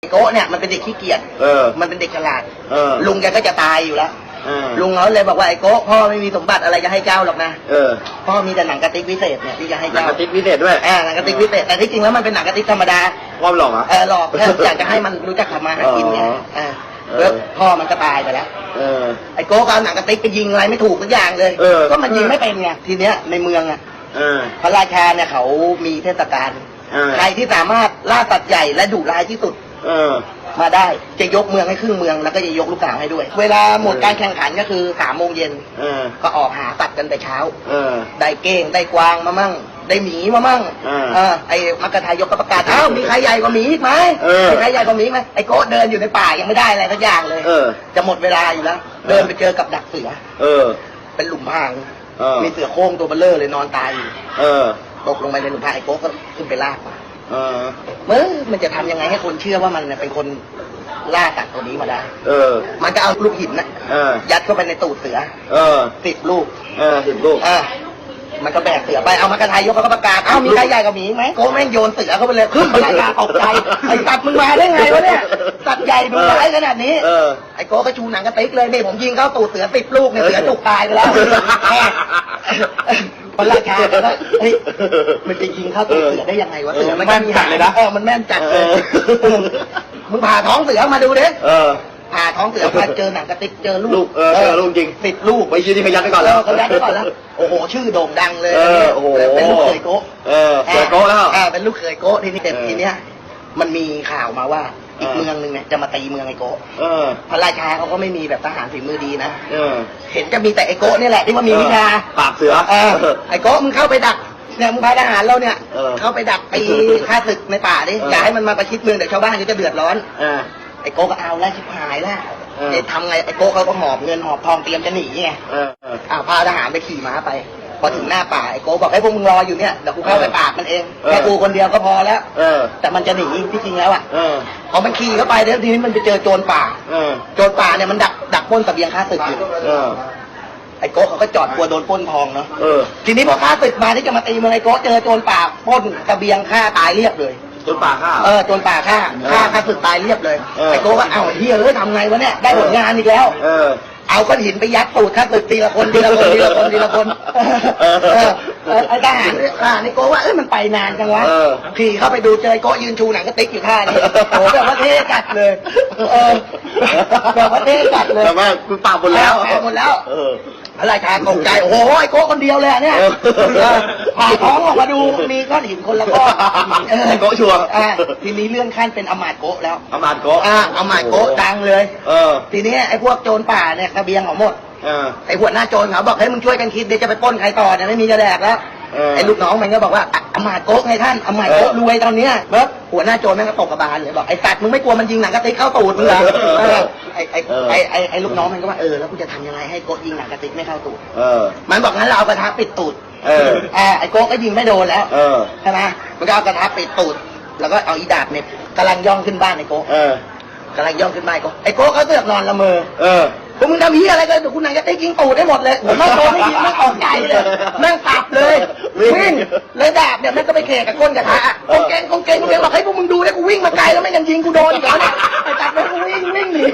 ไอ้โก้เนี่ยมันเป็นเด็กขี้เกียจ เออ มันเป็นเด็กฉลาด เออ ลุงแกก็จะตายอยู่แล้ว เออ ลุงเขาเลยบอกว่าไอ้โก้พ่อไม่มีสมบัติอะไรจะให้เจ้าหรอกนะ เออพ่อมีแต่หนังกระติกวิเศษเนี่ยที่จะให้หนังเจ้ากระติกพิเศษด้วยอ่าหนังกระติกวิเศษแต่ที่จริงแล้วมันเป็นหนังกระติกธรรมดา ความหลอกเหรอะ เออหลอกแค่อยากจะให้มันรู้จักทำมาหากินไงอ๋ออ่าเออ แล้วพ่อมันก็ตายไปแล้ว เออ ไอ้โก้ก็เอาหนังกระติกไปยิงอะไรไม่ถูกสักอย่างเลย เออ ก็มันยิงไม่เป็นไง ทีเนี้ยในเมืองอะ เออ พระราชาเนี่ยเขามีเทศกาล เออ ใครที่สามารถล่าสัตว์ใหญ่และดุร้ายที่สุด เออ มาได้จะยกเมืองให้ครึ่งเมืองแล้วก็จะยกลูกสาวให้ด้วย เวลาหมดการแข่งขันก็คือสามโมงเย็นเออ ก็ออกหาสัตว์กันแต่เช้า เออ ได้เก้งได้กวางมามั่ง ได้หมีมามั่งอ่าเออไอ้มักกะทายกก็ประกาศเอ้ามีใครใหญ่กว่าหมีอีกไหมเออมีใครใหญ่กว่าหมีอีกไหมไอ้โก้เดินอยู่ในป่ายังไม่ได้อะไรสักอย่างเลยเออ จะหมดเวลาอยู่แล้วเดินไปเจอกับดักเสือ เออ เป็นหลุมพราง เออ มีเสือโคร่งตัวเบลเลอร์เลยนอนตายอยู่ เออ ตกลงไปในหลุมพรางไอ้โก้ก็ขึ้นไปลากมาเออเมื่อมันจะทำยังไงให้คนเชื่อว่ามันเนี่ยเป็นคนล่าสัตว์ตัวนี้มาได้ เออ มันก็เอาลูกหินนะเออ ยัดเข้าไปในตูดเสือเออ สิบลูก เออสิบลูก อ่า มันก็แบกเสือไป เอามากระทายยกเขาก็ประกาศเอ้ามีใครใหญ่กว่าหมีไหมโก้แม่งโยนเสือเข้าไปเลยขึ้นรายการตกใจ ไอ้สัตว์มึงมาได้ไงวะเนี่ย สัตว์ใหญ่ดูร้ายขนาดนี้ เออ ไอ้โก้ก็ชูหนังกระติกเลยนี่ผมยิงเข้าตูดเสือสิบลูกเนี่ยเสือจุกตายไปแล้วแม่พระราชาเลยว่าเฮ้ยมันจะยิงเข้าตูดเสือได้ยังไงวะเออเสือมันแม่นจัดเลยนะ เออ มันแม่นจัดเลยเออมึงผ่าท้องเสือมาดูดิเออ ผ่าท้องเสือมาเจอหนังกระติกเจอลูลูกกเออเจอลูกจริงสิบลูกไปชี้ที่พยัดไปก่อนแล้วเขายัดไว้ก่อนแล้วโอ้โหชื่อโด่งดังเลยเออโอ้โห เป็นลูกเขยโกะเออเสือโก้แล้ว อ่าเป็นลูกเขยโกะทีนี้แต่เออทีเนี้ยมันมีข่าวมาว่าอีกเออ เมืองหนึ่งเนี่ยจะมาตีเมืองไอโกะเออ พระราชาเขาก็ไม่มีแบบทหารฝีมือดีนะเออเห็นจะมีแต่ไอโกะนี่แหละที่ว่ามีวิชา ปราบเสือ เออไอโกะมึงเข้าไปดักเนี่ยมึงพาทหารเราเนี่ยเออเข้าไปดักตีฆ่าศึกในป่าดิเอออ ย่าให้มันมาประชิดเมืองเดี๋ยวชาวบ้านเขาจะเดือดร้อน เออไอโกะก็เอาแล้วชิบหายแล้วเออ เดี๋ยวทำไงไอโกะเขาก็หอบเงินหอบทองเตรียมจะหนีไงเออเออ อ้าวพาทหารไปขี่ม้าไป พอถึงหน้าป่าไอ้โก้บอกให้พวกมึงรออยู่เนี่ยเดี๋ยวกูเข้าไปปราบมันเองเออ แค่กูคนเดียวก็พอแล้ว เออแต่มันจะหนีที่จริงแล้วอะเออพอมันขี่เข้าไปแล้วทีนี้มันไปเจอโจรป่า เออโจรป่าเนี่ยมันดักดักปล้นตะเบียงข้าศึกอยู่เออไอ้โก้เขาก็จอดกลัวโดนปล้นทองเนาะ เออ ทีนี้พอข้าศึกมาที่จะมาตีเมืองไอ้โก้เจอโจรป่าปล้นตะเบียงฆ่าตายเรียบเลย จนป่าข้า เออโจรป่าฆ่าเออฆ่าข้าศึกตายเรียบเลยเออ ไอ้โก้ว่าเอ้าเฮียเอ้ยทำไงวะเนี่ยได้ผลงานอีกแล้ว เออ เอาก้อนหินไปยัดตูดข้าศึกทีละคนทีละคนทีละคนทีละคนเออเออเออไอ้ทหารเนี่ยอ่านี่โก้ว่าเอ้ยมันไปนานจังวะเออขี่เข้าไปดูเจอไอ้โก้ยืนชูหนังกระติกอยู่ท่านี้โอ้แบบว่าเท่จัดเลยเออแบบว่าเท่จัดเลยแต่ว่าคุณปราบหมดแล้ว ปราบหมดแล้ว เออ พระราชาตกใจโอ้โหไอ้โก้คนเดียวเลยอะเนี่ยเออเออผ่าท้องออกมาดูมีก้อนหินคนละก้อนเออไอ้โก้ชัวร์ อ่าทีนี้เลื่อนขั้นเป็นอมาตย์โก้แล้วอามาดโกะอ่าอมาตย์โก้ดังเลย เออทีนี้ไอ้พวกโจรป่าเนี่ยกระเบียงของหมด เออ ไอ้หัวหน้าโจรเขาบอกให้ยมึงช่วยกันคิดเดี๋ยวจะไปปล้นใครต่อเนี่ยไม่มีจะแดกแล้วเออไอ้ลูกน้องมันก็บอกว่าอะอำมาตย์โก๊กไงท่านอำมาตย์โก๊กเออ รวยตอนเนี้ยเบิร์ หัวหน้าโจรแม่งก็ตกกระบาลเลยบอกไอ้สัตว์มึงไม่กลัวมันยิงหนังกระติกเข้าตูดมึงเหรอเออเออไอ้ไอ้เออไอ้ไอ้ไอ้ลูกน้องมันก็ว่าเออแล้วกูจะทำยังไงให้โก๊กยิงหนังกระติกไม่เข้าตูด เออ มันบอกงั้นเราเอากระทะปิดตูดเออ อ่าไอ้โก๊กก็ยิงไม่โดนแล้วเออ ใช่ไหมมันก็เอากระทะปิดตูด แล้วก็เอาอีดาบเนี่ยกำลังย่องขึ้นบ้านไอ้โก๊กเออ กำลังย่องขึ้นบ้านไอ้โก๊กไอ้โก๊กเขาเสือกนอนละเมอ เออ พวกมึงทำเฮียอะไรกันเดี๋ยวคุณนายจะได้ยิงตูดได้หมดเลยผมแม่งโดนไม่ยิงแม่งออกใจเลยแม่งตับเลย วิ่งวิ่งเลยดาบเนี่ยแม่งก็ไปเขกกับก้นกระทะกงเกงกงเกงกงเกงบอกให้พวกมึงดูเนี่ยกูวิ่งมาไกลแล้วไม่ยังยิงกูโดนอีกแล้วเนี่ยไอ้ตับแม่งกูวิ่งวิ่งหนี